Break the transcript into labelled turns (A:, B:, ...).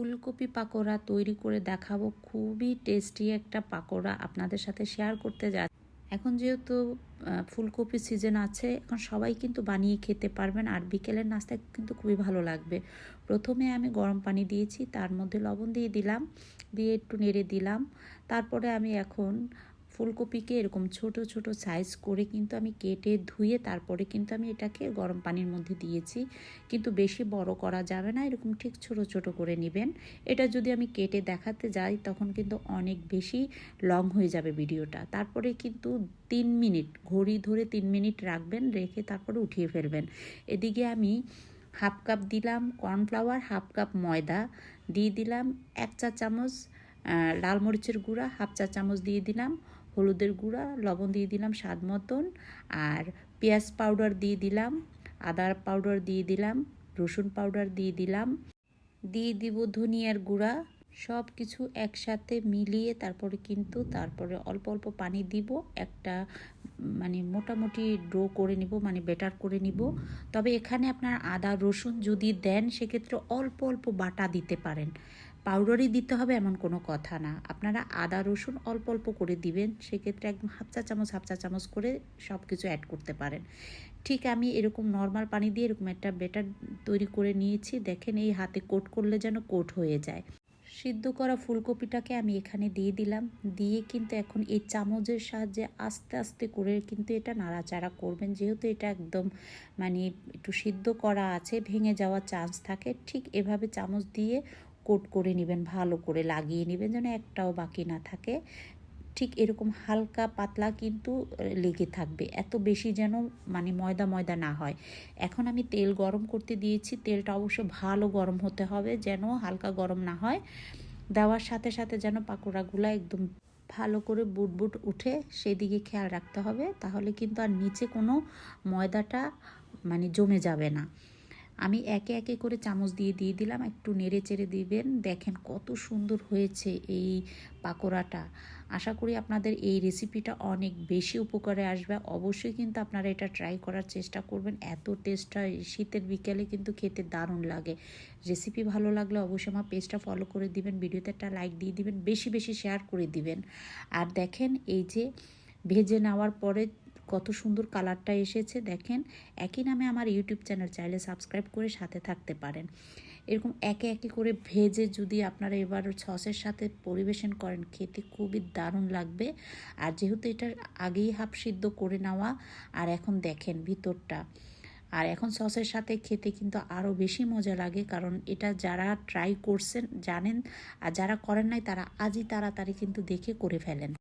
A: ফুলকপি পাকোড়া তৈরি করে দেখাবো। খুবই টেস্টি একটা পাকোড়া আপনাদের সাথে শেয়ার করতে যা এখন যেহেতু ফুলকপি সিজন আছে, এখন সবাই কিন্তু বানিয়ে খেতে পারবেন আর বিকেলের নাস্তায় কিন্তু খুবই ভালো লাগবে। প্রথমে আমি গরম পানি দিয়েছি, তার মধ্যে লবণ দিয়ে দিলাম, দিয়ে একটু নেড়ে দিলাম। তারপরে আমি এখন ফুলকপিকে এরকম ছোট ছোট সাইজ করে কিন্তু আমি কেটে ধুয়ে তারপরে কিন্তু আমি এটাকে গরম পানির মধ্যে দিয়েছি। কিন্তু বেশি বড় করা যাবে না, এরকম ঠিক ছোট ছোট করে নেবেন। এটা যদি আমি কেটে দেখাতে যাই, তখন কিন্তু অনেক বেশি লং হয়ে যাবে ভিডিওটা। তারপরে কিন্তু তিন মিনিট, ঘড়ি ধরে তিন মিনিট রাখবেন, রেখে তারপরে উঠিয়ে ফেলবেন। এদিকে আমি হাফ কাপ দিলাম কর্নফ্লাওয়ার হাফ কাপ ময়দা দিয়ে দিলাম, এক চা চামচ লাল মরিচের গুঁড়া হাফ চা চামচ দিয়ে দিলাম। হলুদের গুঁড়া, লবণ দিয়ে দিলাম স্বাদ মতন, আর পেঁয়াজ পাউডার দিয়ে দিলাম আদার পাউডার দিয়ে দিলাম, রসুন পাউডার দিয়ে দিলাম, দিয়ে দিব ধনিয়ার গুঁড়া সব কিছু একসাথে মিলিয়ে তারপরে কিন্তু তারপরে অল্প অল্প পানি দিব, একটা মানে মোটামুটি ডো করে নিব মানে বেটার করে নিব। তবে এখানে আপনার আদা, রসুন যদি দেন, সেক্ষেত্রে অল্প অল্প বাটা দিতে পারেন। পাউডারই দিতে হবে এমন কোনো কথা না। আপনারা আদা, রসুন অল্প অল্প করে দিবেন, সেক্ষেত্রে একদম হাফ চা চামচ, হাফ চা চামচ করে সব কিছু অ্যাড করতে পারেন। ঠিক আমি এরকম নর্মাল পানি দিয়ে এরকম একটা বেটার তৈরি করে নিয়েছি। দেখেন এই হাতে কোট করলে যেন কোট হয়ে যায়। সিদ্ধ করা ফুলকপিটাকে আমি এখানে দিয়ে দিলাম। দিয়ে কিন্তু এখন এই চামচের সাহায্যে আস্তে আস্তে করে কিন্তু এটা নাড়াচাড়া করবেন। যেহেতু এটা একদম মানে একটু সিদ্ধ করা আছে, ভেঙে যাওয়ার চান্স থাকে, ঠিক এভাবে চামচ দিয়ে কোট করে নেবেন, ভালো করে লাগিয়ে নেবেন যেন একটাও বাকি না থাকে। ঠিক এরকম হালকা পাতলা কিন্তু লেগে থাকবে। এত বেশি যেন মানে ময়দা ময়দা না হয়। এখন আমি তেল গরম করতে দিয়েছি। তেলটা অবশ্য ভালো গরম হতে হবে যেন হালকা গরম না হয়। দেওয়ার সাথে সাথে যেন পাকোড়াগুলো একদম ভালো করে বুট বুট উঠে সেদিকে খেয়াল রাখতে হবে। তাহলে কিন্তু আর নিচে কোনো ময়দাটা মানে জমে যাবে না। আমি একে একে করে চামচ দিয়ে দিয়ে দিলাম, একটু নেড়ে চেড়ে দিবেন। দেখেন কত সুন্দর হয়েছে এই পাকোড়াটা। আশা করি আপনাদের এই রেসিপিটা অনেক বেশি উপকারে আসবে। অবশ্যই কিন্তু আপনারা এটা ট্রাই করার চেষ্টা করবেন। এত টেস্ট হয়, শীতের বিকেলে কিন্তু খেতে দারুণ লাগে। রেসিপি ভালো লাগলে অবশ্যই আমার পেজটা ফলো করে দিবেন ভিডিওতে একটা লাইক দিয়ে দিবেন, বেশি বেশি শেয়ার করে দিবেন। আর দেখেন এই যে ভেজে নেওয়ার পরে কত সুন্দর কালারটা এসেছে দেখেন। একই নামে আমার ইউটিউব চ্যানেল, চাইলে সাবস্ক্রাইব করে সাথে থাকতে পারেন। এরকম একে একে করে ভেজে যদি আপনারা এবার সসের সাথে পরিবেশন করেন, খেতে খুবই দারুণ লাগবে। আর যেহেতু এটা আগেই হাফ সিদ্ধ করে নেওয়া, আর এখন দেখেন ভিতরটা। আর এখন সসের সাথে খেতে কিন্তু আরও বেশি মজা লাগে, কারণ এটা যারা ট্রাই করছেন, জানেন, আর যারা করেন নাই, তারা আজই তাড়াতাড়ি কিন্তু দেখে করে ফেলেন।